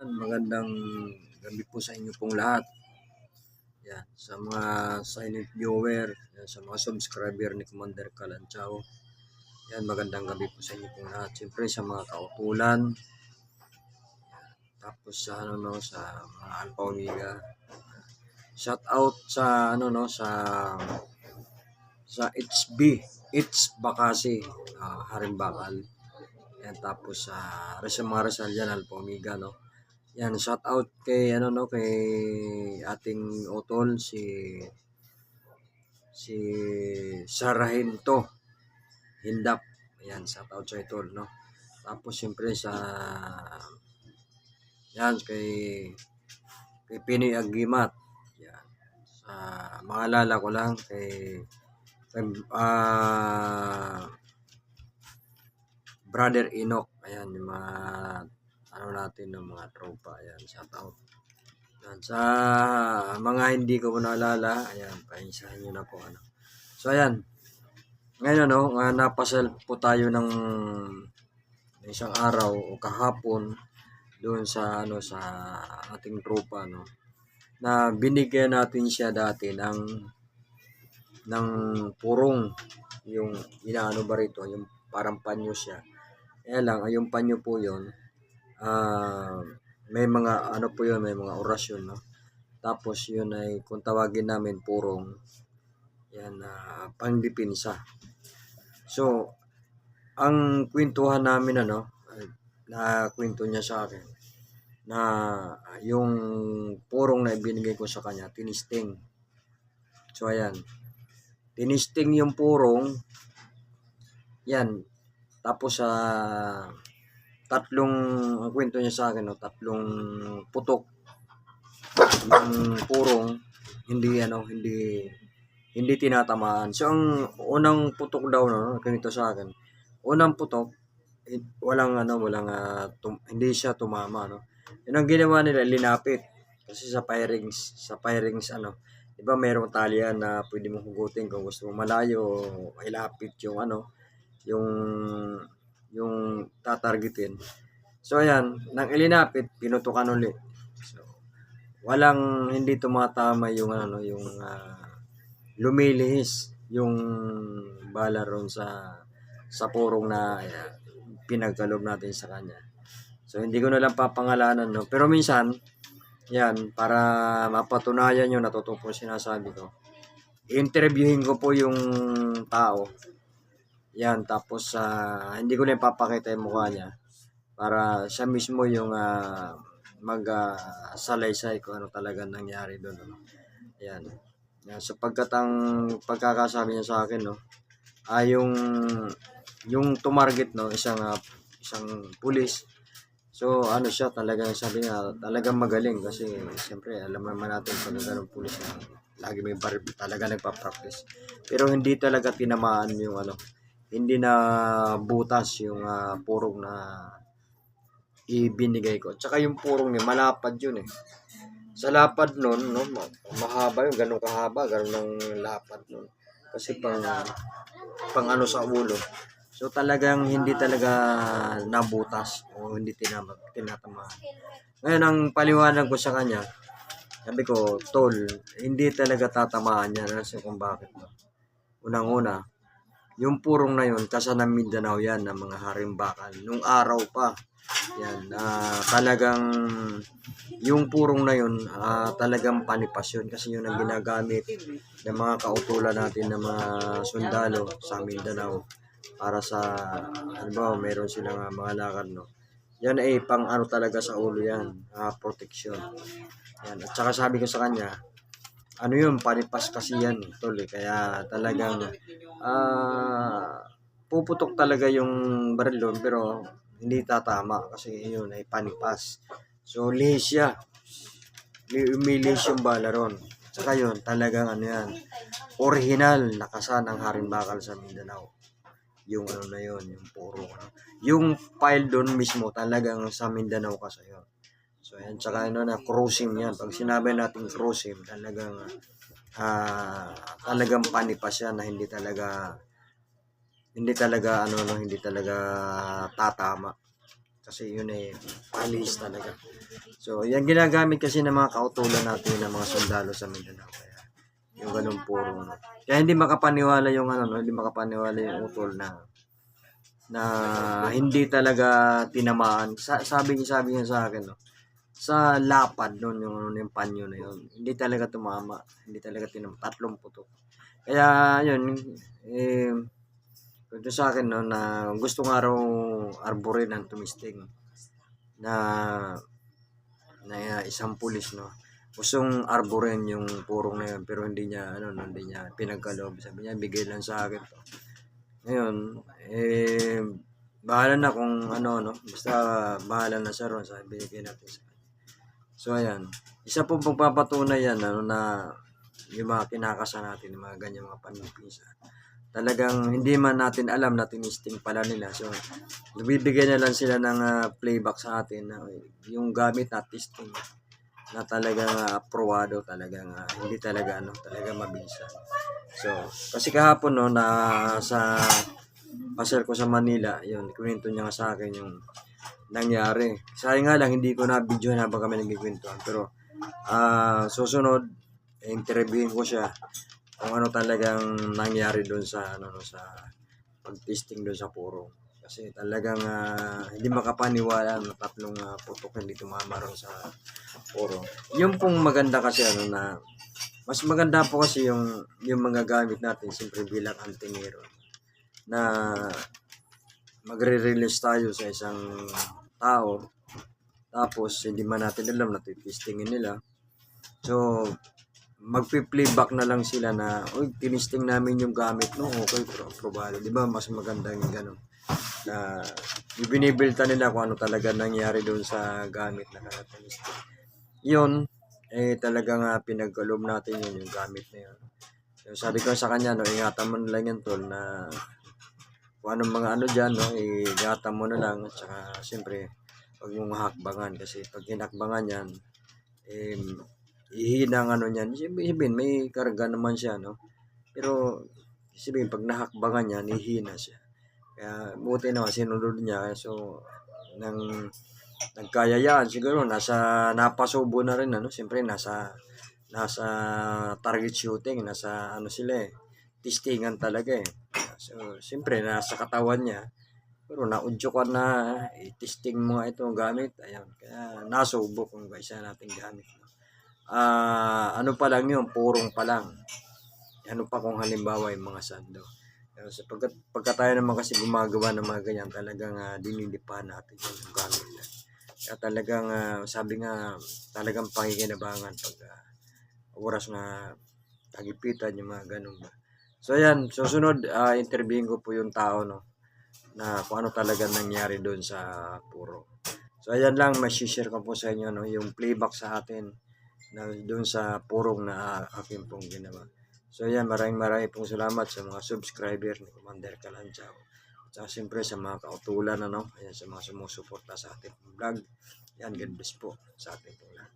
Magandang gabi po sa inyo pong lahat. Yan, sa mga silent viewer, yan, sa mga subscriber ni Commander Kalanchaw. Yan, magandang gabi po sa inyo pong lahat. Siyempre sa mga kautulan. Tapos sa ano no, sa mga Alpha. Shout out sa ano no, sa sa HB, It's Bakasi, uh, Haring Bakal. Yan, tapos sa uh, mga Rizal yan, Alpha no. Yan, shout out kay ano no, kay ating utol si si Sarahinto Hindap. Yan, shout out sa utol, no. Tapos siyempre sa yan kay kay Pinoy Agimat. Yan. Sa maalala ko lang kay kay ah, Brother Enoch. Ayan, yung mga ano natin ng mga tropa. Ayan, shout out. Ayan, sa mga hindi ko naalala, ayan, pahinsahan nyo na po. Ano. So, ayan. Ngayon, ano, uh, napasal po tayo ng isang araw o kahapon doon sa ano sa ating tropa no na binigyan natin siya dati ng ng purong yung inaano ba rito yung parang panyo siya kaya lang yung panyo po yon uh, may mga ano po yun, may mga orasyon, no? Tapos yun ay kung tawagin namin purong yan uh, pangdipinsa. So, ang kwentuhan namin ano, na kwento niya sa akin na yung purong na ibinigay ko sa kanya, tinisting. So, ayan. Tinisting yung purong. Yan. Tapos, sa uh, tatlong ang kwento niya sa akin no, tatlong putok ng purong hindi ano hindi hindi tinatamaan. So ang unang putok daw no, ganito sa akin. Unang putok walang ano, walang uh, tum- hindi siya tumama no. Yun ang ginawa nila linapit kasi sa firings, sa firings ano, 'di ba mayroong talian na pwede mong hugutin kung gusto mo malayo, ilapit yung ano, yung yung tatargetin. So ayan, nang ilinapit, pinutukan uli. So, walang hindi tumatama yung ano, yung uh, lumilihis yung bala ron sa sa purong na uh, pinagkalob natin sa kanya. So hindi ko na lang papangalanan no. Pero minsan, yan, para mapatunayan yung natutupong sinasabi ko. Interviewin ko po yung tao yan, tapos uh, hindi ko na ipapakita yung mukha niya para siya mismo yung uh, mag-salaysay uh, kung ano talaga nangyari doon. Ano. Yan. Yan. Sapagkat ang pagkakasabi niya sa akin, no, ay yung yung tumarget no isang uh, isang pulis so ano siya talagang sabi nga talagang magaling kasi siyempre alam naman natin pag ganun pulis na lagi may bar talaga nagpa-practice pero hindi talaga tinamaan yung ano hindi na butas yung uh, purong na ibinigay ko. Tsaka yung purong niya, malapad yun eh. Sa lapad nun, no, mahaba yun, ganun kahaba, ganun ng lapad nun. Kasi pang, pang ano sa ulo. So talagang hindi talaga nabutas o hindi tinamag, tinatamaan. Ngayon, ang paliwanag ko sa kanya, sabi ko, tol, hindi talaga tatamaan yan. Kasi kung bakit. Unang-una, yung purong na yun, kasa ng Mindanao yan, ng mga haring bakal. Nung araw pa, yan, uh, talagang yung purong na yun, uh, talagang panipas yun kasi yun ang ginagamit ng mga kautulan natin ng mga sundalo sa Mindanao para sa, ano ba, meron silang uh, mga lakad, no? Yan ay pang ano talaga sa ulo yan, uh, protection. Yan. At saka sabi ko sa kanya, ano yun, panipas kasi yan, tol eh. Kaya talagang uh, puputok talaga yung baril doon pero hindi tatama kasi yun ay panipas. So, lihis siya. Umilihis yung bala ron. Saka yun, talagang ano yan, original nakasan ang haring bakal sa Mindanao. Yung ano na yun, yung puro. Yung file doon mismo, talagang sa Mindanao kasi yun. So, ayan, tsaka ano na, cruising yan. Pag sinabi natin cruising, talagang, uh, talagang panipas yan na hindi talaga, hindi talaga, ano, no, hindi talaga tatama. Kasi yun ay alis talaga. So, yan ginagamit kasi ng mga kautulan natin ng mga sundalo sa Mindanao. Kaya, yung ganun puro. No? Kaya hindi makapaniwala yung ano, no? hindi makapaniwala yung utol na na hindi talaga tinamaan. Sa, sabi niya, sabi niya sa akin, no? Sa lapad noon yung, ano, yung panyo na yun. Hindi talaga tumama. Hindi talaga tinama. Tatlong putok. Kaya, yun, eh, ito sa akin, no, na gusto nga raw arborin ng tumisting na na isang pulis, no. Gustong arborin yung purong na yun, pero hindi niya, ano, no, hindi niya pinagkaloob. Sabi niya, bigay lang sa akin to. Ngayon, eh, bahala na kung ano, no. Basta bahala na siya ron. Sabi, binigay natin sa So, ayan. Isa po pagpapatunay yan, ano, na yung mga kinakasa natin, yung mga ganyan mga panipisa. Talagang hindi man natin alam na tinisting pala nila. So, bibigyan na lang sila ng ah, playback sa atin na yung gamit na testing na talagang uh, aprobado talagang ah, hindi talaga ano talaga mabisa. So, kasi kahapon no na sa pasel ko sa Manila, yun, kwento niya sa akin yung nangyari. Sayang nga lang, hindi ko na video na habang kami nagkikwentuhan. Pero, ah susunod, interviewin ko siya kung ano talagang nangyari doon sa, ano, no, sa pag-testing doon sa puro. Kasi talagang ah, hindi makapaniwala na tatlong uh, putok hindi tumama ron sa puro. Yung pong maganda kasi ano na mas maganda po kasi yung yung mga gamit natin siyempre bilang antingero na magre-release tayo sa isang tao. Tapos hindi man natin alam na nila. So magpi-playback na lang sila na uy tinisting namin yung gamit no okay pro probado. Di ba mas maganda yung ganun. Na ibinibilta nila kung ano talaga nangyari doon sa gamit na tinisting yun eh talagang uh, pinagkaloob natin yun yung gamit na yun. So, sabi ko sa kanya no ingatan mo na lang yan tol na kung anong mga ano dyan, no, ingatan mo na lang. At saka, siyempre, huwag mong hakbangan. Kasi pag hinakbangan yan, eh, ihina ano niyan. Sabihin, may karga naman siya, no. Pero, sabihin, pag nahakbangan yan, ihina siya. Kaya, buti naman, sinunod niya. So, nang nagkaya yan, siguro, nasa, napasubo na rin, ano. Siyempre, nasa, nasa target shooting, nasa, ano sila eh, testingan talaga eh. So, siyempre, nasa katawan niya. Pero naudyo na, i-testing mo itong gamit. Ayan, kaya nasubok kung isa nating gamit. Ah, ano pa lang yun, purong pa lang. Ano pa kung halimbawa yung mga sando. Pero sa pagkat, pagka tayo naman kasi gumagawa ng mga ganyan, talagang uh, dinilipahan natin yung gamit na. Kaya talagang, uh, sabi nga, talagang pakikinabangan pag uh, oras na tagipitan yung mga ganun ba. So ayan, susunod uh, interviewin ko po yung tao no na kung ano talaga nangyari doon sa puro. So ayan lang, ma-share ko po sa inyo no yung playback sa atin na doon sa purong na uh, aking pong ginawa. So ayan, maraming maraming pong salamat sa mga subscriber ni Commander Kalanchaw. At siyempre sa mga kautulan ano, ayan sa mga sumusuporta sa ating vlog. Yan, God bless po sa ating pong lahat.